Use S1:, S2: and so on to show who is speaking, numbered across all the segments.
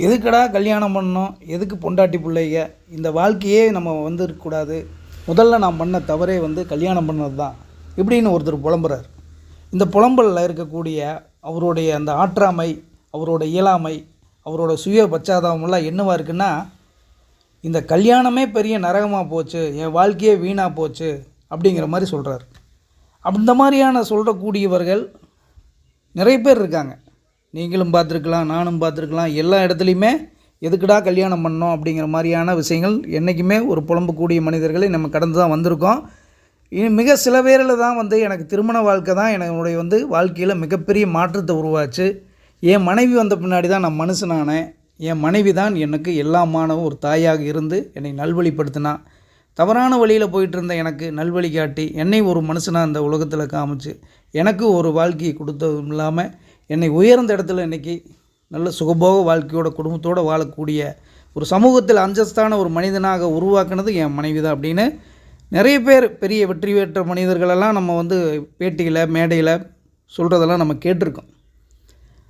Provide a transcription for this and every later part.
S1: எதுக்குடா கல்யாணம் பண்ணோம் எதுக்கு பொண்டாட்டி பிள்ளைங்க? இந்த வாழ்க்கையே நம்ம வந்து இருக்கக்கூடாது முதல்ல நான் பண்ண தவறே வந்து கல்யாணம் பண்ணது தான் இப்படின்னு ஒருத்தர் புலம்புறார். இந்த புலம்பலில் இருக்கக்கூடிய அவருடைய அந்த ஆற்றாமை அவரோட இயலாமை அவரோட சுய பச்சாதாபம்லாம் என்னவாக இருக்குன்னா இந்த கல்யாணமே பெரிய நரகமாக போச்சு என் வாழ்க்கையே வீணாக போச்சு அப்படிங்கிற மாதிரி சொல்கிறார் அந்த மாதிரியான சொல்கிறக்கூடியவர்கள் நிறைய பேர் இருக்காங்க. நீங்களும் பார்த்துருக்கலாம் நானும் பார்த்துருக்கலாம். எல்லா இடத்துலையுமே எதுக்குடா கல்யாணம் பண்ணோம் அப்படிங்கிற மாதிரியான விஷயங்கள் என்றைக்குமே ஒரு புலம்பக்கூடிய மனிதர்களை நம்ம கடந்து தான் வந்திருக்கோம். இனி மிக சில பேரில் தான் வந்து எனக்கு திருமண வாழ்க்கை தான் என்னுடைய வந்து வாழ்க்கையில் மிகப்பெரிய மாற்றத்தை உருவாச்சு. என் மனைவி வந்த பின்னாடி தான் நான் மனுஷனானேன் என் மனைவி தான் எனக்கு எல்லாமானவும் ஒரு தாயாக இருந்து என்னை நல்வழிப்படுத்தினா. தவறான வழியில் போயிட்டு இருந்த எனக்கு நல்வழி காட்டி என்னை ஒரு மனுஷனாக இந்த உலகத்தில் காமிச்சு எனக்கு ஒரு வாழ்க்கையை கொடுத்ததும் இல்லாமல் என்னை உயர்ந்த இடத்துல இன்றைக்கி நல்ல சுகபோக வாழ்க்கையோட குடும்பத்தோடு வாழக்கூடிய ஒரு சமூகத்தில் அந்தஸ்தான ஒரு மனிதனாக உருவாக்குனது என் மனைவி தான் அப்படின்னு நிறைய பேர் பெரிய வெற்றி பெற்ற மனிதர்களெல்லாம் நம்ம வந்து பேட்டியில் மேடையில் சொல்கிறதெல்லாம் நம்ம கேட்டிருக்கோம்.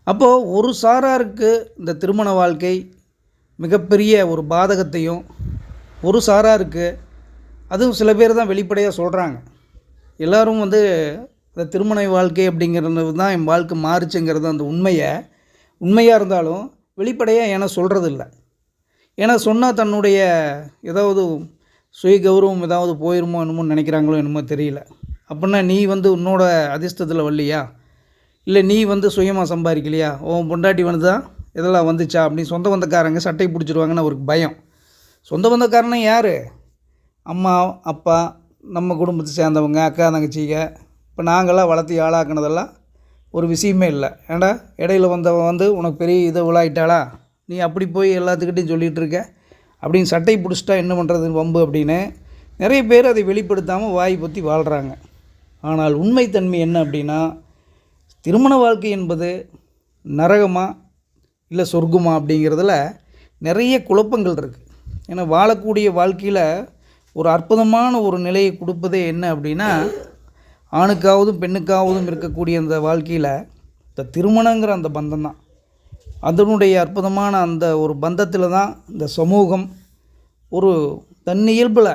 S1: அப்போது ஒரு சாராருக்கு இந்த திருமண வாழ்க்கை மிகப்பெரிய ஒரு பாதகத்தையும் ஒரு சாராருக்கு அதுவும் சில பேர் தான் வெளிப்படையாக சொல்கிறாங்க எல்லோரும் வந்து இந்த திருமண வாழ்க்கை அப்படிங்கிறது தான் என் வாழ்க்கை மாறுச்சுங்கிறது அந்த உண்மையை உண்மையாக இருந்தாலும் வெளிப்படையாக ஏன்னா சொல்கிறது இல்லை ஏன்னா சொன்னால் தன்னுடைய ஏதாவது சுய கௌரவம் ஏதாவது போயிருமோ என்னமோ நினைக்கிறாங்களோ என்னமோ தெரியல. அப்படின்னா நீ வந்து உன்னோட அதிர்ஷ்டத்தில் வரலையா? இல்லை நீ வந்து சுயமாக சம்பாதிக்கலையா? உன் பொண்டாட்டி வந்து தான் இதெல்லாம் வந்துச்சா? அப்படின்னு சொந்த பந்தக்காரங்க சட்டை பிடிச்சிருவாங்கன்னு அவருக்கு பயம். சொந்த பந்தக்காரனா யார்? அம்மா அப்பா நம்ம குடும்பத்தை சேர்ந்தவங்க அக்கா தங்கச்சிங்க இப்போ நாங்களாம் வளர்த்தி ஆளாக்குனதெல்லாம் ஒரு விஷயமே இல்லை. ஏண்டா? இடையில வந்தவன் வந்து உனக்கு பெரிய இதை விழாயிட்டாளா நீ அப்படி போய் எல்லாத்துக்கிட்டையும் சொல்லிகிட்டு இருக்க. அப்படின்னு சட்டை பிடிச்சிட்டா என்ன பண்ணுறது வம்பு அப்படின்னு நிறைய பேர் அதை வெளிப்படுத்தாமல் வாய் பற்றி வாழ்கிறாங்க ஆனால் உண்மைத்தன்மை என்ன அப்படின்னா திருமண வாழ்க்கை என்பது நரகமா இல்லை சொர்க்கமா அப்படிங்கிறதுல நிறைய குழப்பங்கள் இருக்குது ஏன்னா வாழக்கூடிய வாழ்க்கையில் ஒரு அற்புதமான ஒரு நிலையை கொடுப்பதே என்ன அப்படின்னா ஆணுக்காவதும் பெண்ணுக்காவதும் இருக்கக்கூடிய அந்த வாழ்க்கையில் இந்த திருமணங்கிற அந்த பந்தம் தான் அதனுடைய அற்புதமான அந்த ஒரு பந்தத்தில் தான் இந்த சமூகம் ஒரு தன்னியல்பில்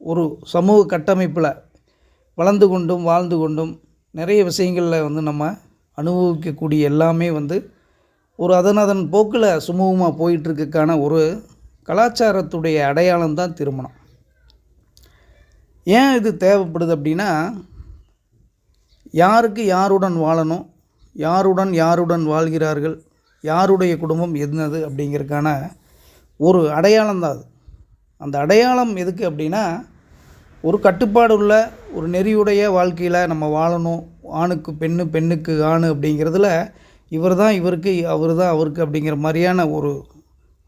S1: ஒரு சமூக கட்டமைப்பில் வளர்ந்து கொண்டும் வாழ்ந்து கொண்டும் நிறைய விஷயங்களில் வந்து நம்ம அனுபவிக்கக்கூடிய எல்லாமே வந்து ஒரு அதன் அதன் போக்கில் சுமூகமாக போயிட்டுருக்கான ஒரு கலாச்சாரத்துடைய அடையாளம் தான் திருமணம். ஏன் இது தேவைப்படுது அப்படின்னா யாருக்கு யாருடன் வாழணும்? யாருடன் யாருடன் வாழ்கிறார்கள்? யாருடைய குடும்பம் என்னது அப்படிங்கிறதுக்கான ஒரு அடையாளம் தான் அது. அந்த அடையாளம் எதுக்கு அப்படின்னா ஒரு கட்டுப்பாடு உள்ள ஒரு நெறியுடைய வாழ்க்கையில் நம்ம வாழணும். ஆணுக்கு பெண்ணு பெண்ணுக்கு ஆணு அப்படிங்கிறதுல இவர் தான் இவருக்கு அவர் தான் அவருக்கு அப்படிங்கிற மாதிரியான ஒரு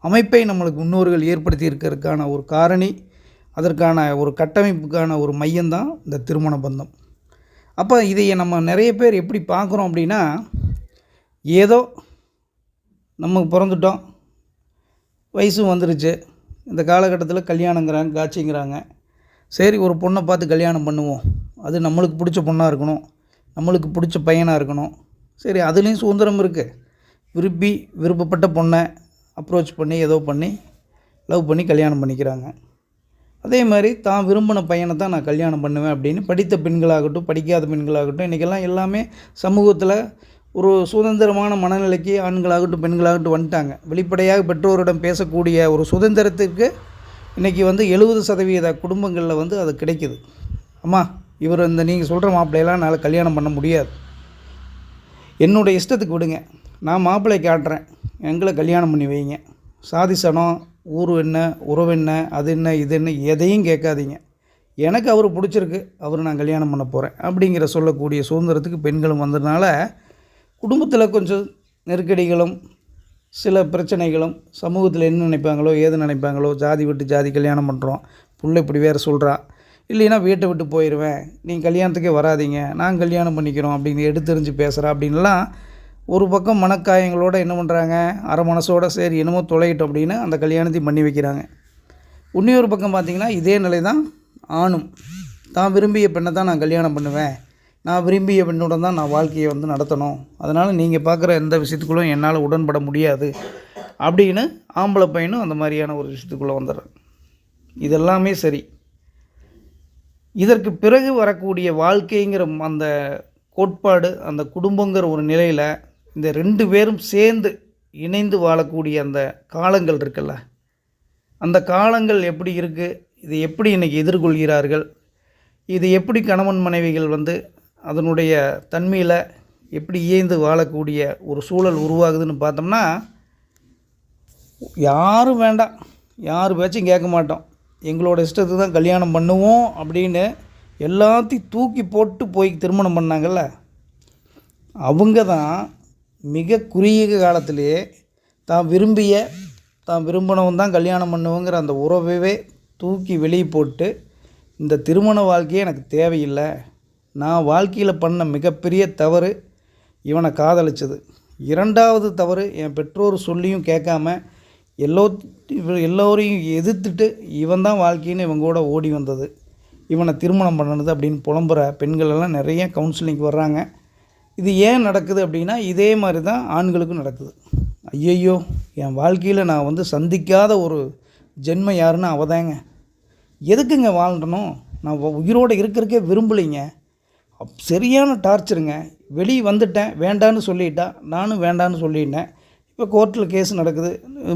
S1: அமைப்பை நம்மளுக்கு முன்னோர்கள் ஏற்படுத்தி இருக்கிறதுக்கான ஒரு காரணி அதற்கான ஒரு கட்டமைப்புக்கான ஒரு மையம்தான் இந்த திருமண பந்தம். அப்போ இதை நம்ம நிறைய பேர் எப்படி பார்க்குறோம் அப்படின்னா ஏதோ நம்ம பிறந்துட்டோம் வயசும் வந்துருச்சு இந்த காலகட்டத்தில் கல்யாணங்கிறாங்க காட்சிங்கிறாங்க. சரி ஒரு பொண்ணை பார்த்து கல்யாணம் பண்ணுவோம். அது நம்மளுக்கு பிடிச்ச பொண்ணாக இருக்கணும் நம்மளுக்கு பிடிச்ச பையனாக இருக்கணும். சரி அதுலேயும் சுதந்திரம் இருக்குது விரும்பி விருப்பப்பட்ட பொண்ணை அப்ரோச் பண்ணி ஏதோ பண்ணி லவ் பண்ணி கல்யாணம் பண்ணிக்கிறாங்க. அதே மாதிரி தான் விரும்பின பையனை தான் நான் கல்யாணம் பண்ணுவேன் அப்படின்னு படித்த பெண்களாகட்டும் படிக்காத பெண்களாகட்டும் இன்றைக்கெல்லாம் எல்லாமே சமூகத்தில் ஒரு சுதந்திரமான மனநிலைக்கு ஆண்களாகட்டும் பெண்களாகட்டும் வந்துட்டாங்க. வெளிப்படையாக பெற்றோரிடம் பேசக்கூடிய ஒரு சுதந்திரத்துக்கு இன்றைக்கி வந்து எழுபது சதவீத குடும்பங்களில் வந்து அது கிடைக்குது. அம்மா இவர் இந்த நீங்கள் சொல்கிற மாப்பிள்ளையெல்லாம் என்னால் கல்யாணம் பண்ண முடியாது. என்னுடைய இஷ்டத்துக்கு விடுங்க. நான் மாப்பிள்ளை காட்டுறேன். எங்களை கல்யாணம் பண்ணி வைங்க. சாதி சனம் ஊர் என்ன உறவு என்ன அது என்ன இது என்ன எதையும் கேட்காதீங்க. எனக்கு அவர் பிடிச்சிருக்கு அவர் நான் கல்யாணம் பண்ண போகிறேன் அப்படிங்கிற சொல்லக்கூடிய சுதந்திரத்துக்கு பெண்களும் வந்ததுனால குடும்பத்தில் கொஞ்சம் நெருக்கடிகளும் சில பிரச்சனைகளும் சமூகத்தில் என்ன நினைப்பாங்களோ ஏது நினைப்பாங்களோ ஜாதி விட்டு ஜாதி கல்யாணம் பண்ணுறோம் புள்ள இப்படி வேறு சொல்கிறா இல்லைன்னா வீட்டை விட்டு போயிடுவேன் நீங்கள் கல்யாணத்துக்கே வராதீங்க நான் கல்யாணம் பண்ணிக்கிறோம் அப்படின்னு எடுத்தெறிஞ்சு பேசுகிறா அப்படின்லாம் ஒரு பக்கம் மனக்காயங்களோட என்ன பண்ணுறாங்க அரை மனசோட சரி என்னமோ தொலையிட்டோம் அப்படின்னு அந்த கல்யாணத்தையும் பண்ணி வைக்கிறாங்க. இன்னொரு பக்கம் பார்த்திங்கன்னா இதே நிலை தான் ஆணும். தான் விரும்பிய பெண்ணை தான் நான் கல்யாணம் பண்ணுவேன். நான் விரும்பிய பெண்ணுடன் தான் நான் வாழ்க்கையை வந்து நடத்தணும். அதனால் நீங்கள் பார்க்குற எந்த விஷயத்துக்குள்ளும் என்னால் உடன்பட முடியாது. அப்படின்னு ஆம்பளை பையனும் அந்த மாதிரியான ஒரு விஷயத்துக்குள்ளே வந்துடுறான். இதெல்லாமே சரி. இதற்கு பிறகு வரக்கூடிய வாழ்க்கைங்கிற அந்த கோட்பாடு அந்த குடும்பங்கிற ஒரு நிலையில் இந்த ரெண்டு பேரும் சேர்ந்து இணைந்து வாழக்கூடிய அந்த காலங்கள் இருக்குல்ல? அந்த காலங்கள் எப்படி இருக்குது இது எப்படி இன்றைக்கி எதிர்கொள்கிறார்கள்? இது எப்படி கணவன் மனைவிகள் வந்து அதனுடைய தன்மையில் எப்படி இயைந்து வாழக்கூடிய ஒரு சூழல் உருவாகுதுன்னு பார்த்தோம்னா யாரும் வேண்டாம். யார் பேச்சும் கேட்க மாட்டோம். எங்களோட இஷ்டத்துக்கு தான் கல்யாணம் பண்ணுவோம் அப்படின்னு எல்லாத்தையும் தூக்கி போட்டு போய் திருமணம் பண்ணாங்கல்ல? அவங்க தான் மிக குறுகிய காலத்திலேயே தான் விரும்பிய தான் விரும்பினவன் தான் கல்யாணம் பண்ணுவோங்கிற அந்த உறவையே தூக்கி வெளியே போட்டு இந்த திருமண வாழ்க்கையே எனக்கு தேவையில்லை. நான் வாழ்க்கையில் பண்ண மிகப்பெரிய தவறு இவனை காதலிச்சது. இரண்டாவது தவறு என் பெற்றோர் சொல்லியும் கேட்காம எல்லோ எல்லோரையும் எதிர்த்துட்டு இவன் தான் வாழ்க்கைன்னு இவங்க கூட ஓடி வந்தது. இவனை திருமணம் பண்ணது அப்படின்னு புலம்புற பெண்கள் எல்லாம் நிறைய கவுன்சிலிங் வர்றாங்க. இது ஏன் நடக்குது அப்படின்னா இதே மாதிரி தான் ஆண்களுக்கும் நடக்குது. ஐயையோ என் வாழ்க்கையில் நான் வந்து சந்திக்காத ஒரு ஜென்ம யாருன்னா அவதாங்க. எதுக்குங்க வாழ்றணும் நான் உயிரோடு இருக்கிறக்கே விரும்பலைங்க. சரியான டார்ச்சருங்க. வெளியே வந்துட்டேன் வேண்டான்னு சொல்லிட்டா நானும் வேண்டான்னு சொல்லிட்டேன். இப்போ கோர்ட்டில் கேஸ் நடக்குது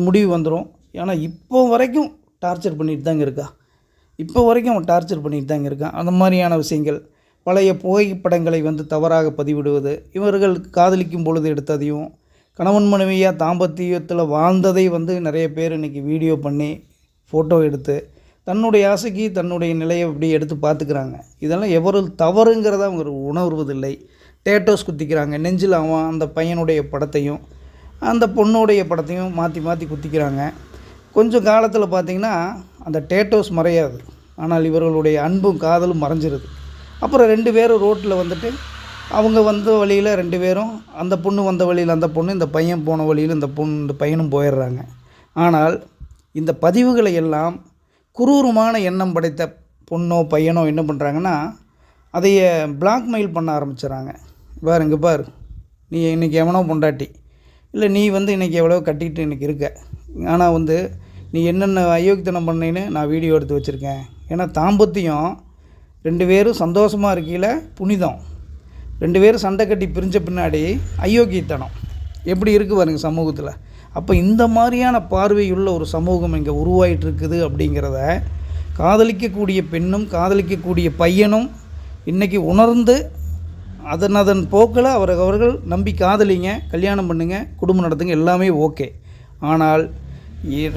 S1: முடிவு வந்துடும் ஏன்னா இப்போ வரைக்கும் டார்ச்சர் பண்ணிட்டு தாங்க இருக்கா. இப்போ வரைக்கும் அவன் டார்ச்சர் பண்ணிட்டு தாங்க இருக்கான் அந்த மாதிரியான விஷயங்கள். பழைய புகைப்படங்களை வந்து தவறாக பதிவிடுவது இவர்கள் காதலிக்கும் பொழுது எடுத்ததையும் கணவன் மனைவியாக தாம்பத்தியத்தில் வாழ்ந்ததை வந்து நிறைய பேர் இன்றைக்கி வீடியோ பண்ணி ஃபோட்டோ எடுத்து தன்னுடைய ஆசைக்கு தன்னுடைய நிலையை அப்படி எடுத்து பார்த்துக்கிறாங்க. இதெல்லாம் எவரும் தவறுங்கிறத அவங்க உணர்வதில்லை. டேட்டோஸ் குத்திக்கிறாங்க. நெஞ்சில் அவன் அந்த பையனுடைய படத்தையும் அந்த பொண்ணுடைய படத்தையும் மாற்றி மாற்றி குத்திக்கிறாங்க. கொஞ்சம் காலத்தில் பார்த்தீங்கன்னா அந்த டேட்டோஸ் மறையாது. ஆனால் இவர்களுடைய அன்பும் காதலும் மறைஞ்சிருது. அப்புறம் ரெண்டு பேரும் ரோட்டில் வந்துட்டு அவங்க வந்த வழியில் ரெண்டு பேரும் அந்த பொண்ணு வந்த வழியில் அந்த பொண்ணு இந்த பையன் போன வழியில் இந்த பொண்ணு இந்த பையனும் போயிடுறாங்க. ஆனால் இந்த பதிவுகளை எல்லாம் குரூரமான எண்ணம் படைத்த பொண்ணோ பையனோ என்ன பண்ணுறாங்கன்னா அதைய பிளாக்மெயில் பண்ண ஆரம்பிச்சிடறாங்க பாரு இங்கே பார் நீ இன்றைக்கி எவனோ பொண்டாட்டி இல்லை நீ வந்து இன்றைக்கி எவ்வளோ கட்டிக்கிட்டு இன்றைக்கி இருக்க. ஆனால் வந்து நீ என்னென்ன அயோக்கியத்தனம் பண்ணின்னு நான் வீடியோ எடுத்து வச்சுருக்கேன். ஏன்னா தாம்பத்தியம் ரெண்டு பேரும் சந்தோஷமாக இருக்கையில் புனிதம். ரெண்டு பேரும் சண்டை கட்டி பிரிஞ்ச பின்னாடி அயோக்கியத்தனம். எப்படி இருக்குது பாருங்க சமூகத்தில். அப்போ இந்த மாதிரியான பார்வையுள்ள ஒரு சமூகம் இங்கே உருவாயிட்டு இருக்குது அப்படிங்கிறத காதலிக்கக்கூடிய பெண்ணும் காதலிக்கக்கூடிய பையனும் இன்றைக்கி உணர்ந்து அதன் அதன் போக்கில் அவர் அவர்கள் நம்பி காதலிங்க கல்யாணம் பண்ணுங்கள் குடும்பம் நடத்துங்க எல்லாமே ஓகே. ஆனால்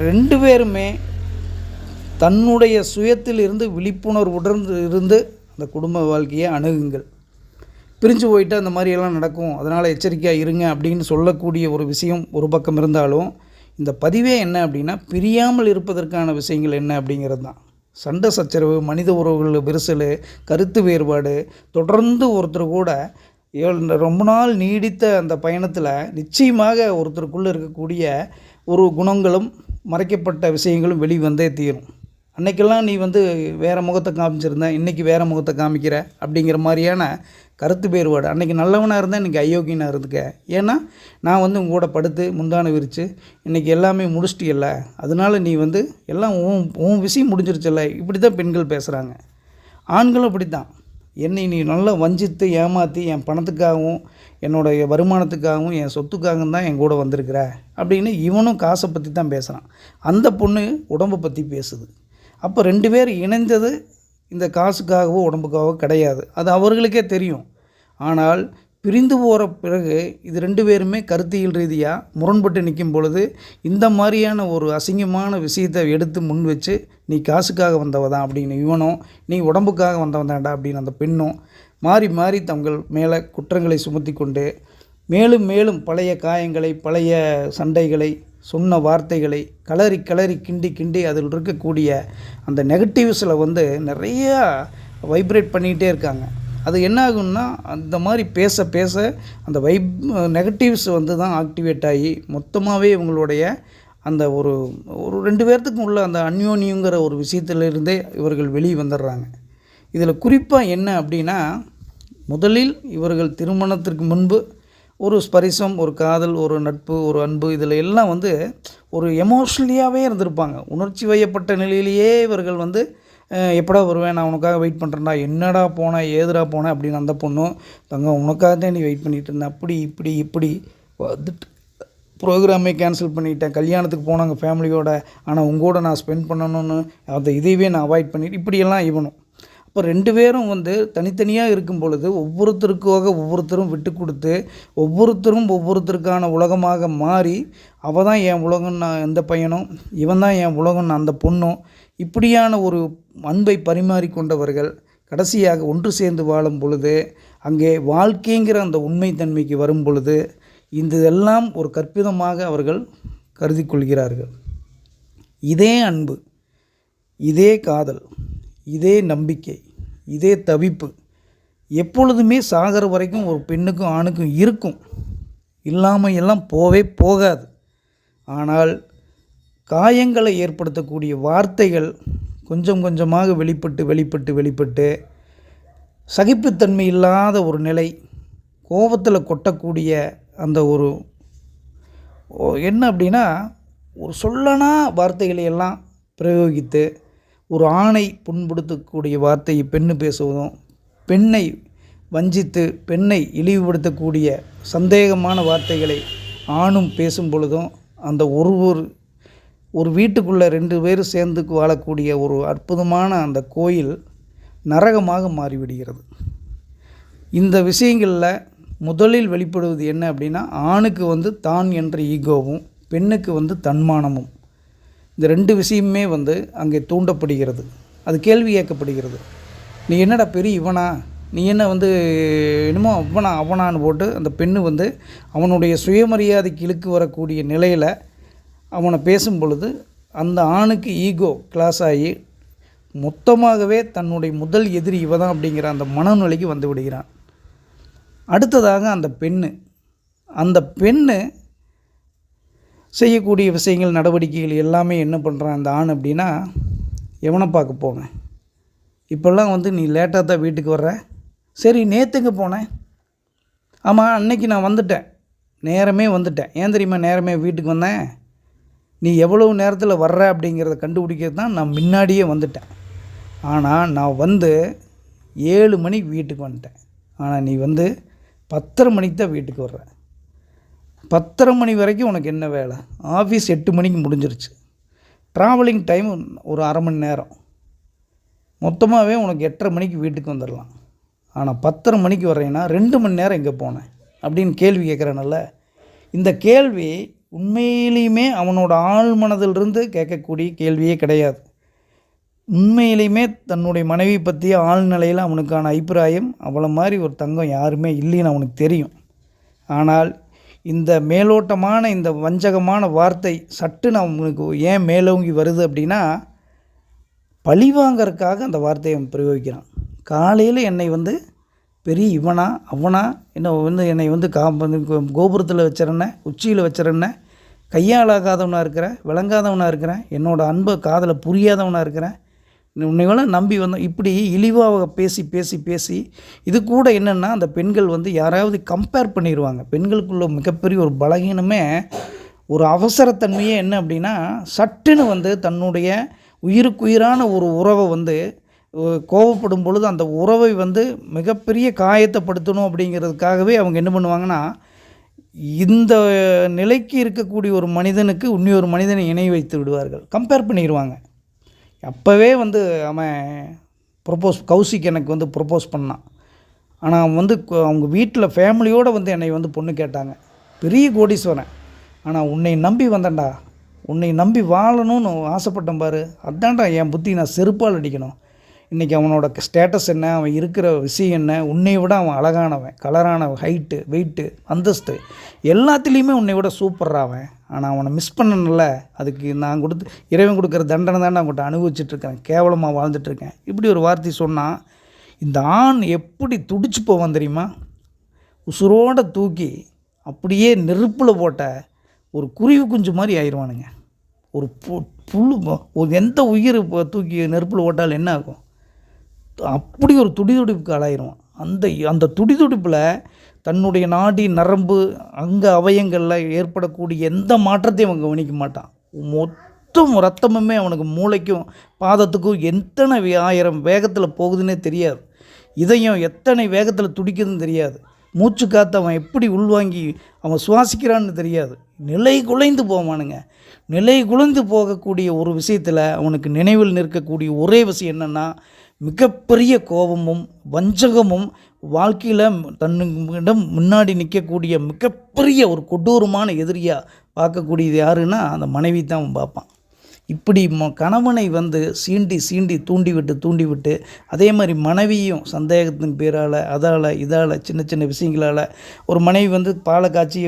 S1: ரெண்டு பேருமே தன்னுடைய சுயத்தில் இருந்து விழிப்புணர்வுடன் இருந்து அந்த குடும்ப வாழ்க்கையை அணுகுங்கள். பிரிஞ்சு போயிட்டு அந்த மாதிரியெல்லாம் நடக்கும். அதனால் எச்சரிக்கையாக இருங்க அப்படின்னு சொல்லக்கூடிய ஒரு விஷயம் ஒரு பக்கம் இருந்தாலும் இந்த பதிவே என்ன அப்படின்னா பிரியாமல் இருப்பதற்கான விஷயங்கள் என்ன அப்படிங்கிறது தான். சண்டை சச்சரவு மனித உறவுகள் விரிசல் கருத்து வேறுபாடு தொடர்ந்து ஒருத்தர் கூட ரொம்ப நாள் நீடித்த அந்த பயணத்தில் நிச்சயமாக ஒருத்தருக்குள்ளே இருக்கக்கூடிய ஒரு குணங்களும் மறைக்கப்பட்ட விஷயங்களும் வெளிவந்தே தீரும். அன்னைக்கெல்லாம் நீ வந்து வேறு முகத்தை காமிச்சிருந்த இன்றைக்கி வேறு முகத்தை காமிக்கிற அப்படிங்கிற மாதிரியான கருத்து வேறுபாடு. அன்றைக்கி நல்லவனாக இருந்தேன் இன்றைக்கி அயோக்கியனாக இருந்துக்க. ஏன்னா நான் வந்து உங்கள் கூட படுத்து முந்தானை விரித்து இன்றைக்கி எல்லாமே முடிச்சிட்டியல்ல. அதனால நீ வந்து எல்லாம் உன் உன் விஷயம் முடிஞ்சிருச்சல்ல. இப்படி தான் பெண்கள் பேசுகிறாங்க ஆண்களும் அப்படி தான் என்னை நீ நல்லா வஞ்சித்து ஏமாற்றி என் பணத்துக்காகவும் என்னோடய வருமானத்துக்காகவும் என் சொத்துக்காகவும் தான் என் கூட வந்திருக்கிற அப்படின்னு இவனும் காசை பற்றி தான் பேசுகிறான் அந்த பொண்ணு உடம்பை பற்றி பேசுது. அப்போ ரெண்டு பேர் இணைந்தது இந்த காசுக்காகவோ உடம்புக்காகவோ கிடையாது. அது அவர்களுக்கே தெரியும். ஆனால் பிரிந்து போகிற பிறகு இது ரெண்டு பேருமே கருத்தியல் ரீதியாக முரண்பட்டு நிற்கும் பொழுது இந்த மாதிரியான ஒரு அசிங்கமான விஷயத்தை எடுத்து முன் வச்சு நீ காசுக்காக வந்தவ தான் அப்படின்னு இவனும் நீ உடம்புக்காக வந்தவன் தான்டா அப்படின்னு அந்த பெண்ணும் மாறி மாறி தங்கள் மேலே குற்றங்களை சுமத்தி கொண்டு மேலும் மேலும் பழைய காயங்களை பழைய சண்டைகளை சொன்ன வார்த்தைகளை கலரி கலரி கிண்டி கிண்டி அதில் இருக்கக்கூடிய அந்த நெகட்டிவ்ஸில் வந்து நிறையா வைப்ரேட் பண்ணிக்கிட்டே இருக்காங்க. அது என்ன ஆகும்னா அந்த மாதிரி பேச பேச அந்த வைப் நெகட்டிவ்ஸ் வந்து தான் ஆக்டிவேட் ஆகி மொத்தமாகவே இவங்களுடைய அந்த ஒரு ஒரு ரெண்டு பேர்த்துக்கும் உள்ள அந்த அந்யோன்யங்கிற ஒரு விஷயத்திலிருந்தே இவர்கள் வெளியே வந்துடுறாங்க. இதில் குறிப்பாக என்ன அப்படின்னா முதலில் இவர்கள் திருமணத்திற்கு முன்பு ஒரு ஸ்பரிசம் ஒரு காதல் ஒரு நட்பு ஒரு அன்பு இதில் எல்லாம் வந்து ஒரு எமோஷ்னலியாகவே இருந்திருப்பாங்க. உணர்ச்சி வயப்பட்ட நிலையிலேயே இவர்கள் வந்து எப்படா வருவேன்? நான் உனக்காக வெயிட் பண்ணுறேன்டா என்னடா போனேன் ஏதுடா போனேன் அப்படின்னு அந்த பொண்ணும் தங்க உனக்காக தான் நீ வெயிட் பண்ணிகிட்டு இருந்தேன் அப்படி இப்படி இப்படி. வந்துட்டு ப்ரோக்ராமே கேன்சல் பண்ணிட்டேன். கல்யாணத்துக்கு போனாங்க ஃபேமிலியோட ஆனால் உங்கூட நான் ஸ்பெண்ட் பண்ணணும்னு அந்த இதையவே நான் அவாய்ட் பண்ணிட்டு இப்படியெல்லாம் இவனும். அப்போ ரெண்டு பேரும் வந்து தனித்தனியாக இருக்கும் பொழுது ஒவ்வொருத்தருக்காக ஒவ்வொருத்தரும் விட்டு கொடுத்து ஒவ்வொருத்தரும் ஒவ்வொருத்தருக்கான உலகமாக மாறி அவள் தான் என் உலகம் நான் இந்த பையனும் இவன் தான் என் உலகம் நான் அந்த பொண்ணும் இப்படியான ஒரு அன்பை பரிமாறிக்கொண்டவர்கள் கடைசியாக ஒன்று சேர்ந்து வாழும் பொழுது அங்கே வாழ்க்கைங்கிற அந்த உண்மைத்தன்மைக்கு வரும் பொழுது இந்த எல்லாம் ஒரு கற்பிதமாக அவர்கள் கருதி கொள்கிறார்கள். இதே அன்பு இதே காதல் இதே நம்பிக்கை இதே தவிப்பு எப்பொழுதுமே சாகிற வரைக்கும் ஒரு பெண்ணுக்கும் ஆணுக்கும் இருக்கும். இல்லாமல் எல்லாம் போவே போகாது. ஆனால் காயங்களை ஏற்படுத்தக்கூடிய வார்த்தைகள் கொஞ்சம் கொஞ்சமாக வெளிப்பட்டு வெளிப்பட்டு வெளிப்பட்டு சகிப்புத்தன்மை இல்லாத ஒரு நிலை கோபத்தில் கொட்டக்கூடிய அந்த ஒரு ஓ- என்ன அப்படின்னா ஒரு சொல்லனா வார்த்தைகளை எல்லாம் பிரயோகித்து ஒரு ஆணை புண்படுத்தக்கூடிய வார்த்தையை பெண்ணு பேசுவதும் பெண்ணை வஞ்சித்து பெண்ணை இழிவுபடுத்தக்கூடிய சந்தேகமான வார்த்தைகளை ஆணும் பேசும் பொழுதும் அந்த ஒரு ஒரு ஒரு வீட்டுக்குள்ளே ரெண்டு பேர் சேர்ந்து வாழக்கூடிய ஒரு அற்புதமான அந்த கோயில் நரகமாக மாறிவிடுகிறது. இந்த விஷயங்களில் முதலில் வெளிப்படுவது என்ன அப்படின்னா ஆணுக்கு வந்து தான் என்ற ஈகோவும் பெண்ணுக்கு வந்து தன்மானமும். இந்த ரெண்டு விஷயமுமே வந்து அங்கே தூண்டப்படுகிறது. அது கேள்வி கேட்கப்படுகிறது நீ என்னடா பெரிய இவனா? நீ என்ன வந்து என்னமோ அவனா அவனான்னு போட்டு அந்த பெண்ணு வந்து அவனுடைய சுயமரியாதைக்கு இழுக்கு வரக்கூடிய நிலையில் அவனை பேசும் பொழுது அந்த ஆணுக்கு ஈகோ கிளாஸ் ஆகி மொத்தமாகவே தன்னுடைய முதல் எதிரி இவ தான் அப்படிங்கிற அந்த மனநிலைக்கு வந்து விடுகிறான். அடுத்ததாக அந்த பெண்ணு. அந்த பெண்ணு செய்யக்கூடிய விஷயங்கள் நடவடிக்கைகள் எல்லாமே என்ன பண்ணுறான் அந்த ஆண் அப்படின்னா எவனை பார்க்க போனேன். இப்போல்லாம் வந்து நீ லேட்டாக தான் வீட்டுக்கு வர்ற. சரி நேற்றுங்க போனேன். ஆமாம் அன்னைக்கு நான் வந்துட்டேன். நேரமே வந்துட்டேன். ஏன் தெரியுமா நேரமே வீட்டுக்கு வந்தேன். நீ எவ்வளவு நேரத்தில் வர்ற அப்படிங்கிறத கண்டுபிடிக்கிறது தான் நான் முன்னாடியே வந்துட்டேன். ஆனால் நான் வந்து ஏழு மணிக்கு வீட்டுக்கு வந்துட்டேன். ஆனால் நீ வந்து பத்தரை மணிக்கு தான் வீட்டுக்கு வர்ற. பத்தரை மணி வரைக்கும் உனக்கு என்ன வேலை? ஆஃபீஸ் எட்டு மணிக்கு முடிஞ்சிருச்சு. ட்ராவலிங் டைம் ஒரு அரை மணி நேரம். மொத்தமாகவே உனக்கு எட்டரை மணிக்கு வீட்டுக்கு வந்துடலாம். ஆனால் பத்தரை மணிக்கு வரேன்னா ரெண்டு மணி நேரம் எங்கே போனேன்? அப்படின்னு கேள்வி கேட்குறேன்ல இந்த கேள்வி உண்மையிலையுமே அவனோட ஆள் மனதிலிருந்து கேட்கக்கூடிய கேள்வியே கிடையாது. உண்மையிலையுமே தன்னுடைய மனைவி பற்றிய ஆழ்நிலையில் அவனுக்கான அபிப்பிராயம் அவளை மாதிரி ஒரு தங்கம் யாருமே இல்லைன்னு அவனுக்கு தெரியும். ஆனால் இந்த மேலோட்டமான இந்த வஞ்சகமான வார்த்தை சட்டுன்னு அவனுக்கு ஏன் மேலோங்கி வருது அப்படின்னா பழி வாங்கறதுக்காக அந்த வார்த்தையை அவன் பிரயோகிக்கிறான். காலையில் என்னை வந்து பெரிய இவனா அவனா என்ன வந்து என்னை வந்து கா கோபுரத்தில் வச்சிடறேன் உச்சியில் வச்சிடறேன் கையாளாகாதவனாக இருக்கிறேன் விளங்காதவனாக இருக்கிறேன் என்னோட அன்பை காதில் புரியாதவனாக இருக்கிறேன் உன்னைவெல்லாம் நம்பி வந்தோம் இப்படி இழிவாக பேசி பேசி பேசி இது கூட என்னென்னா அந்த பெண்கள் வந்து யாராவது கம்பேர் பண்ணிடுவாங்க பெண்களுக்குள்ள மிகப்பெரிய ஒரு பலகீனமே ஒரு அவசரத்தன்மையே என்ன அப்படின்னா சட்டுன்னு வந்து தன்னுடைய உயிருக்குயிரான ஒரு உறவை வந்து கோவப்படும் பொழுது அந்த உறவை வந்து மிகப்பெரிய காயத்தைப்படுத்தணும் அப்படிங்கிறதுக்காகவே அவங்க என்ன பண்ணுவாங்கன்னா இந்த நிலைக்கு இருக்கக்கூடிய ஒரு மனிதனுக்கு இன்னொரு மனிதனை இணை வைத்து விடுவார்கள். கம்பேர் பண்ணிடுவாங்க அப்போவே வந்து அவன் ப்ரொப்போஸ் கௌசிக் எனக்கு வந்து ப்ரொப்போஸ் பண்ணான். ஆனால் அவன் வந்து அவங்க வீட்டில் ஃபேமிலியோடு வந்து என்னை வந்து பொண்ணு கேட்டாங்க. பெரிய கோடீஸ்வரன். ஆனால் உன்னை நம்பி வந்தேன்டா. உன்னை நம்பி வாழணும்னு ஆசைப்பட்டேன் பாரு. அதான்டா என் புத்தி நான் செருப்பால் அடிக்கணும். இன்றைக்கி அவனோட ஸ்டேட்டஸ் என்ன அவன் இருக்கிற விஷயம் என்ன உன்னை விட அவன் அழகானவன் கலரானவன் ஹைட்டு வெயிட்டு அந்தஸ்து எல்லாத்துலேயுமே உன்னை விட சூப்பர்ரா அவன். ஆனால் அவனை மிஸ் பண்ணணும்ல அதுக்கு நான் கொடுத்து இறைவன் கொடுக்குற தண்டனை தான் நான் உங்கள்கிட்ட அனுபவிச்சிட்ருக்கேன் கேவலமாக வாழ்ந்துட்டுருக்கேன் இப்படி ஒரு வார்த்தை சொன்னால் இந்த ஆண் எப்படி துடிச்சு போவான் தெரியுமா? உசுரோட தூக்கி அப்படியே நெருப்பில் போட்ட ஒரு குருவி குஞ்சு மாதிரி ஆயிடுவானுங்க ஒரு பு புழு ஒரு எந்த உயிர் இப்போ தூக்கி நெருப்பில் போட்டால் என்ன ஆகும்? அப்படி ஒரு துடிதுடிப்புக்கு ஆளாயிரும் அந்த அந்த துடிதுடிப்பில் தன்னுடைய நாடி நரம்பு அங்க அவயங்களில் ஏற்படக்கூடிய எந்த மாற்றத்தையும் அவன் கவனிக்க மாட்டான். மொத்தம் ரத்தமுமே அவனுக்கு மூளைக்கும் பாதத்துக்கும் எத்தனை ஆயிரம் வேகத்தில் போகுதுன்னே தெரியாது. இதயம் எத்தனை வேகத்தில் துடிக்குதுன்னு தெரியாது. மூச்சு காற்று அவன் எப்படி உள்வாங்கி அவன் சுவாசிக்கிறான்னு தெரியாது. நிலை குலைந்து போவானுங்க. நிலை குலைந்து போகக்கூடிய ஒரு விஷயத்தில் அவனுக்கு நினைவில் நிற்கக்கூடிய ஒரே விஷயம் என்னென்னா மிகப்பெரிய கோபமும் வஞ்சகமும் வாழ்க்கையில் தன்னிடம் முன்னாடி நிற்கக்கூடிய மிகப்பெரிய ஒரு கொடூரமான எதிரியாக பார்க்கக்கூடியது யாருன்னா அந்த மனைவி தான் அவன் பார்ப்பான் இப்படி ம கணவனை வந்து சீண்டி சீண்டி தூண்டிவிட்டு தூண்டிவிட்டு அதே மாதிரி மனைவியும் சந்தேகத்தின் பேரால் அதால் இதால் சின்ன சின்ன விஷயங்களால் ஒரு மனைவி வந்து பாலை காய்ச்சி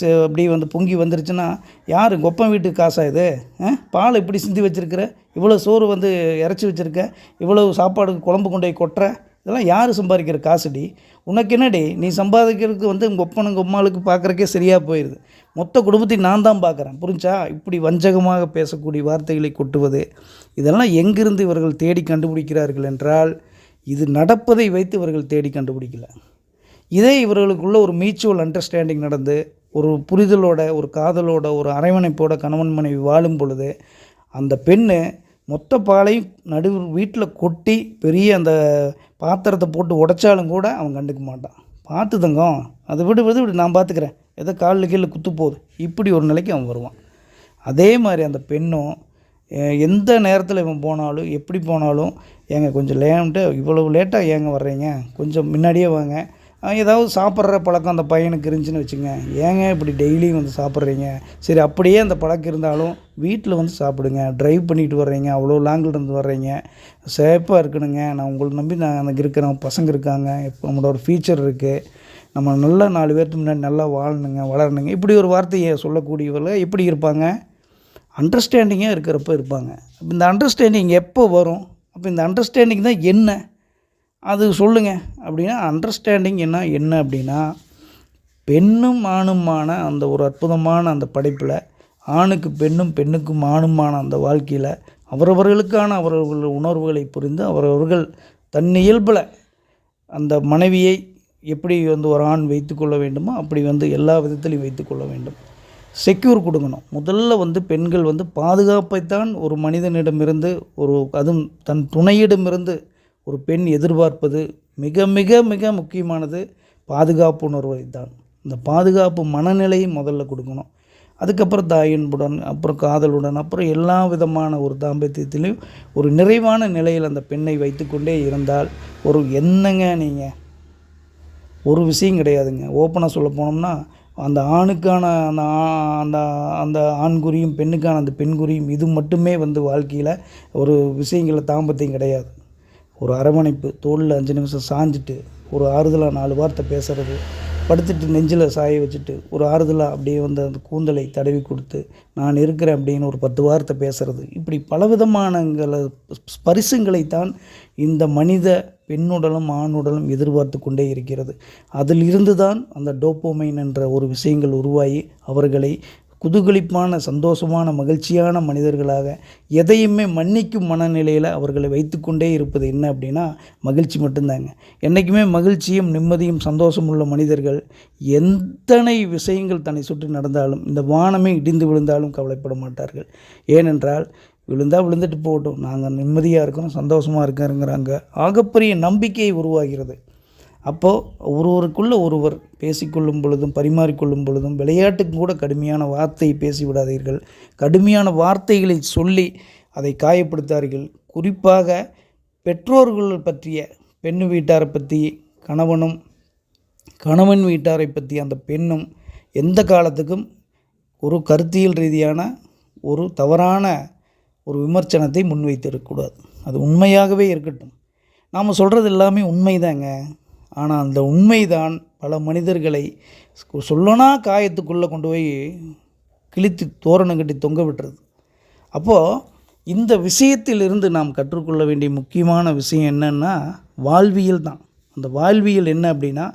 S1: சே- அப்படியே வந்து பொங்கி வந்துருச்சுன்னா யார்? கொப்பம் வீட்டு காசா இது? பால் இப்படி சிந்தி வச்சுருக்கிற? இவ்வளோ சோறு வந்து இறச்சி வச்சுருக்க? இவ்வளோ சாப்பாடு குழம்பு கொண்டு போய் கொட்டுற? இதெல்லாம் யார் சம்பாதிக்கிற காசுடி? உனக்கு என்னடி? நீ சம்பாதிக்கிறதுக்கு வந்து உங்கள் ஒப்பனுங்க உம்மாளுக்கு பார்க்குறக்கே சரியாக போயிடுது மொத்த குடும்பத்தையும் நான் தான் பார்க்குறேன். புரிஞ்சா? இப்படி வஞ்சகமாக பேசக்கூடிய வார்த்தைகளை கொட்டுவது. இதெல்லாம் எங்கிருந்து இவர்கள் தேடி கண்டுபிடிக்கிறார்கள் என்றால் இது நடப்பதை வைத்து இவர்கள் தேடி கண்டுபிடிக்கல. இதே இவர்களுக்குள்ள ஒரு மியூச்சுவல் அண்டர்ஸ்டாண்டிங் நடந்து ஒரு புரிதலோட ஒரு காதலோட ஒரு அரவணைப்போட கணவன் மனைவி வாழும் பொழுது அந்த பெண்ணு மொத்த பாலையும் நடு வீட்டில் கொட்டி பெரிய அந்த பாத்திரத்தை போட்டு உடைச்சாலும் கூட அவன் கண்டுக்க மாட்டான். பார்த்து தங்கம். அதை விடு விடு விடு நான் பார்த்துக்கிறேன். ஏதோ காலில் கீழே குத்து போகுது. இப்படி ஒரு நிலைக்கு அவன் வருவான். அதே மாதிரி அந்த பெண்ணும் எந்த நேரத்தில் இவன் போனாலும் எப்படி போனாலும் ஏங்க கொஞ்சம் லேன்ட்டு இவ்வளவு லேட்டாக ஏங்க வர்றீங்க? கொஞ்சம் முன்னாடியே வாங்க. ஏதாவது சாப்பிட்ற பழக்கம் அந்த பையனுக்கு இருந்துச்சுன்னு வச்சுங்க. ஏங்க இப்படி டெய்லியும் வந்து சாப்பிட்றீங்க? சரி அப்படியே அந்த பழக்கம் இருந்தாலும் வீட்டில் வந்து சாப்பிடுங்க. ட்ரைவ் பண்ணிட்டு வர்றீங்க அவ்வளோ லாங்கிலிருந்து வர்றீங்க. சேஃபாக இருக்கணுங்க. நான் உங்களை நம்பி நான் எனக்கு இருக்கிறேன் பசங்க இருக்காங்க. இப்போ நம்மளோட ஃபியூச்சர் இருக்குது நம்ம நல்லா நாலு பேர்த்து முன்னாடி நல்லா வாழணுங்க வளரணுங்க. இப்படி ஒரு வார்த்தையை சொல்லக்கூடியவர்கள் எப்படி இருப்பாங்க. அண்டர்ஸ்டாண்டிங்காக இருக்கிறப்ப இருப்பாங்க. இந்த அண்டர்ஸ்டாண்டிங் எப்போ வரும்? அப்போ இந்த அண்டர்ஸ்டாண்டிங் தான் என்ன? அது சொல்லுங்கள் அப்படின்னா அண்டர்ஸ்டாண்டிங் என்ன என்ன அப்படின்னா பெண்ணும் ஆணுமான அந்த ஒரு அற்புதமான அந்த படைப்பில் ஆணுக்கு பெண்ணும் பெண்ணுக்கும் ஆணுமான அந்த வாழ்க்கையில் அவரவர்களுக்கான அவரவர்கள் உணர்வுகளை புரிந்து அவரவர்கள் தன் இயல்பில் அந்த மனைவியை எப்படி வந்து ஒரு ஆண் வைத்துக்கொள்ள வேண்டுமோ அப்படி வந்து எல்லா விதத்திலையும் வைத்துக்கொள்ள வேண்டும். செக்யூர் கொடுக்கணும். முதல்ல வந்து பெண்கள் வந்து பாதுகாப்பைத்தான் ஒரு மனிதனிடமிருந்து ஒரு அதுவும் தன் துணையிடமிருந்து ஒரு பெண் எதிர்பார்ப்பது மிக மிக மிக முக்கியமானது பாதுகாப்பு உணர்வை தான். இந்த பாதுகாப்பு மனநிலையை முதல்ல கொடுக்கணும். அதுக்கப்புறம் தாயின்புடன் அப்புறம் காதலுடன் அப்புறம் எல்லா விதமான ஒரு தாம்பத்தியத்திலையும் ஒரு நிறைவான நிலையில் அந்த பெண்ணை வைத்துக்கொண்டே இருந்தால் ஒரு என்னங்க நீங்கள் ஒரு விஷயம் கிடையாதுங்க. ஓப்பனாக சொல்ல போனோம்னா அந்த ஆணுக்கான அந்த அந்த அந்த ஆண்குறியும் பெண்ணுக்கான அந்த பெண்குறியும் இது மட்டுமே வந்து வாழ்க்கையில் ஒரு விஷயங்களில் தாம்பத்தியம் கிடையாது. ஒரு அரவணைப்பு தோளில் அஞ்சு நிமிஷம் சாஞ்சிட்டு ஒரு ஆறுதலாக நாலு வார்த்தை பேசுகிறது படுத்துட்டு நெஞ்சில் சாய வச்சுட்டு ஒரு ஆறுதலாக அப்படியே வந்து அந்த கூந்தலை தடவி கொடுத்து நான் இருக்கிறேன் அப்படின்னு ஒரு பத்து வார்த்தை பேசுகிறது இப்படி பலவிதமானங்களை ஸ்பரிசங்களைத்தான் இந்த மனித பெண்ணுடலும் ஆணுடலும் எதிர்பார்த்து கொண்டே இருக்கிறது. அதில் இருந்துதான் அந்த டோப்போமைன் என்ற ஒரு விஷயங்கள் உருவாகி அவர்களை குதூகலிப்பான சந்தோஷமான மகிழ்ச்சியான மனிதர்களாக எதையுமே மன்னிக்கும் மனநிலையில் அவர்களை வைத்துக்கொண்டே இருப்பது என்ன அப்படின்னா மகிழ்ச்சி மட்டும்தாங்க. என்றைக்குமே மகிழ்ச்சியும் நிம்மதியும் சந்தோஷம் உள்ள மனிதர்கள் எத்தனை விஷயங்கள் தன்னை சுற்றி நடந்தாலும் இந்த வானமே இடிந்து விழுந்தாலும் கவலைப்பட மாட்டார்கள். ஏனென்றால் விழுந்தால் விழுந்துட்டு போகட்டும். நாங்கள் நிம்மதியாக இருக்கிறோம் சந்தோஷமாக இருக்கிறோங்கிறாங்க. ஆகப்பெரிய நம்பிக்கை உருவாகிறது. அப்போது ஒருவருக்குள்ள ஒருவர் பேசிக்கொள்ளும் பொழுதும் பரிமாறிக்கொள்ளும் பொழுதும் விளையாட்டுக்கு கூட கடுமையான வார்த்தையை பேசிவிடாதீர்கள். கடுமையான வார்த்தைகளை சொல்லி அதை காயப்படுத்தார்கள் குறிப்பாக பெற்றோர்கள் பற்றிய பெண்ணு வீட்டாரை பற்றி கணவனும் கணவன் வீட்டாரை பற்றி அந்த பெண்ணும் எந்த காலத்துக்கும் ஒரு கருத்தியல் ரீதியான ஒரு தவறான ஒரு விமர்சனத்தை முன்வைத்திருக்கக்கூடாது. அது உண்மையாகவே இருக்கட்டும். நாம் சொல்கிறது எல்லாமே உண்மைதாங்க. ஆனால் அந்த உண்மைதான் பல மனிதர்களை சொல்லனா காயத்துக்குள்ளே கொண்டு போய் கிழித்து தோரணம் கட்டி தொங்க விட்டுறது. அப்போது இந்த விஷயத்திலிருந்து நாம் கற்றுக்கொள்ள வேண்டிய முக்கியமான விஷயம் என்னென்னா வாழ்வியல் தான். அந்த வாழ்வியல் என்ன அப்படின்னா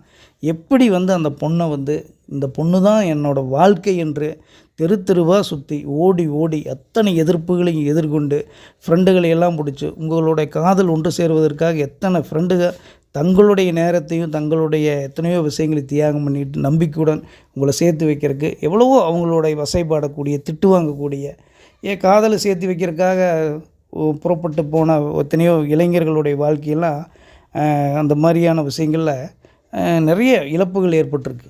S1: எப்படி வந்து அந்த பொண்ணை வந்து இந்த பொண்ணு தான் என்னோடய வாழ்க்கை என்று தெரு தெருவாக சுற்றி ஓடி ஓடி அத்தனை எதிர்ப்புகளையும் எதிர்கொண்டு ஃப்ரெண்டுகளை எல்லாம் பிடிச்சி உங்களுடைய காதல் ஒன்று சேருவதற்காக எத்தனை ஃப்ரெண்டுக தங்களுடைய நேரத்தையும் தங்களுடைய எத்தனையோ விஷயங்களை தியாகம் பண்ணிட்டு நம்பிக்கையுடன் உங்களை சேர்த்து வைக்கிறதுக்கு எவ்வளவோ அவங்களுடைய வசைப்பாடக்கூடிய திட்டு வாங்கக்கூடிய ஏன் காதலை சேர்த்து வைக்கிறதுக்காக புறப்பட்டு போன எத்தனையோ இளைஞர்களுடைய வாழ்க்கையெல்லாம் அந்த மாதிரியான விஷயங்களில் நிறைய இழப்புகள் ஏற்பட்டிருக்கு.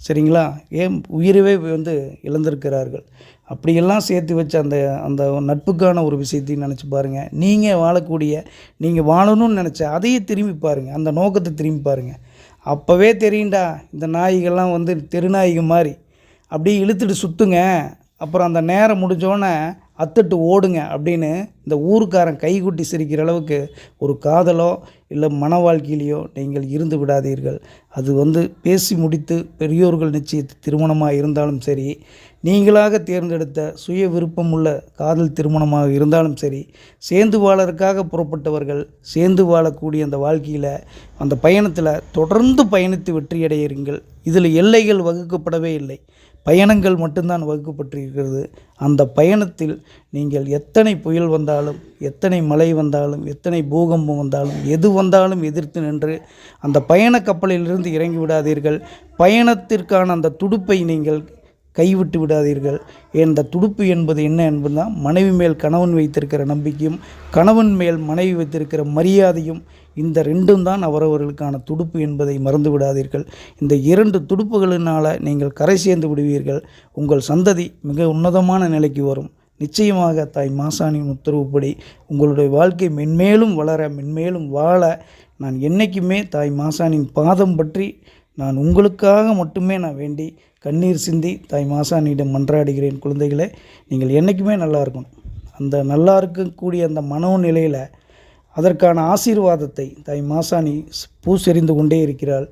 S1: சரிங்களா? ஏன் உயிரவே வந்து இழந்திருக்கிறார்கள்? அப்படியெல்லாம் சேர்த்து வச்ச அந்த அந்த நட்புக்கான ஒரு விஷயத்தையும் நினச்சி பாருங்கள் நீங்கள் வாழக்கூடிய நீங்கள் வாழணும்னு நினச்ச அதையே திரும்பி பாருங்கள் அந்த நோக்கத்தை திரும்பி பாருங்கள் அப்போவே தெரியும்டா இந்த நாய்கள்லாம் வந்து தெருநாய்க மாதிரி அப்படியே இழுத்துட்டு சுற்றுங்க அப்புறம் அந்த நேரம் முடிஞ்சோடனே அத்துட்டு ஓடுங்க அப்படின்னு இந்த ஊருக்காரன் கைகுட்டி சிரிக்கிற அளவுக்கு ஒரு காதலோ இல்லை மன வாழ்க்கையிலையோ நீங்கள் இருந்து விடாதீர்கள். அது வந்து பேசி முடித்து பெரியோர்கள் நிச்சயத்து திருமணமாக இருந்தாலும் சரி நீங்களாக தேர்ந்தெடுத்த சுய விருப்பமுள்ள காதல் திருமணமாக இருந்தாலும் சரி சேர்ந்து வாழறதுக்காக புறப்பட்டவர்கள் சேர்ந்து வாழக்கூடிய அந்த வாழ்க்கையில் அந்த பயணத்தில் தொடர்ந்து பயணித்து வெற்றியடைகிறீர்கள் இதில் எல்லைகள் வகுக்கப்படவே இல்லை. பயணங்கள் மட்டும்தான் வகுக்கப்பட்டிருக்கிறது. அந்த பயணத்தில் நீங்கள் எத்தனை புயல் வந்தாலும் எத்தனை மழை வந்தாலும் எத்தனை பூகம்பம் வந்தாலும் எது வந்தாலும் எதிர்த்து நின்று அந்த பயண கப்பலிலிருந்து இறங்கி விடாதீர்கள். பயணத்திற்கான அந்த துடுப்பை நீங்கள் கைவிட்டு விடாதீர்கள். இந்த துடுப்பு என்பது என்ன என்பதுதான் மனைவி மேல் கணவன் வைத்திருக்கிற நம்பிக்கையும் கணவன் மேல் மனைவி வைத்திருக்கிற மரியாதையும் இந்த ரெண்டும் தான் அவரவர்களுக்கான துடுப்பு என்பதை மறந்து விடாதீர்கள். இந்த இரண்டு துடுப்புகளினால் நீங்கள் கரை சேர்ந்து விடுவீர்கள். உங்கள் சந்ததி மிக உன்னதமான நிலைக்கு வரும். நிச்சயமாக தாய் மாசாணியின் உத்தரவுப்படி உங்களுடைய வாழ்க்கை மென்மேலும் வளர மென்மேலும் வாழ நான் என்றைக்குமே தாய் மாசாணியின் பாதம் பற்றி நான் உங்களுக்காக மட்டுமே நான் வேண்டி கண்ணீர் சிந்தி தாய் மாசாணியிடம் மன்றாடுகிறேன். குழந்தைகளே நீங்கள் என்றைக்குமே நல்லா இருக்கணும். அந்த நல்லா இருக்கக்கூடிய அந்த மனோநிலையில் அதற்கான ஆசீர்வாதத்தை தாய் மாசாணி பூசெறிந்து கொண்டே இருக்கிறாள்.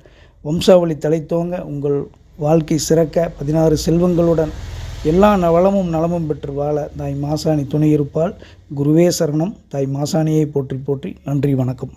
S1: வம்சாவளி தலைத்தோங்க உங்கள் வாழ்க்கை சிறக்க பதினாறு செல்வங்களுடன் எல்லா வளமும் நலமும் பெற்று வாழ தாய் மாசாணி துணை இருப்பாள். குருவே சரணம். தாய் மாசாணியை போற்றி போற்றி நன்றி வணக்கம்.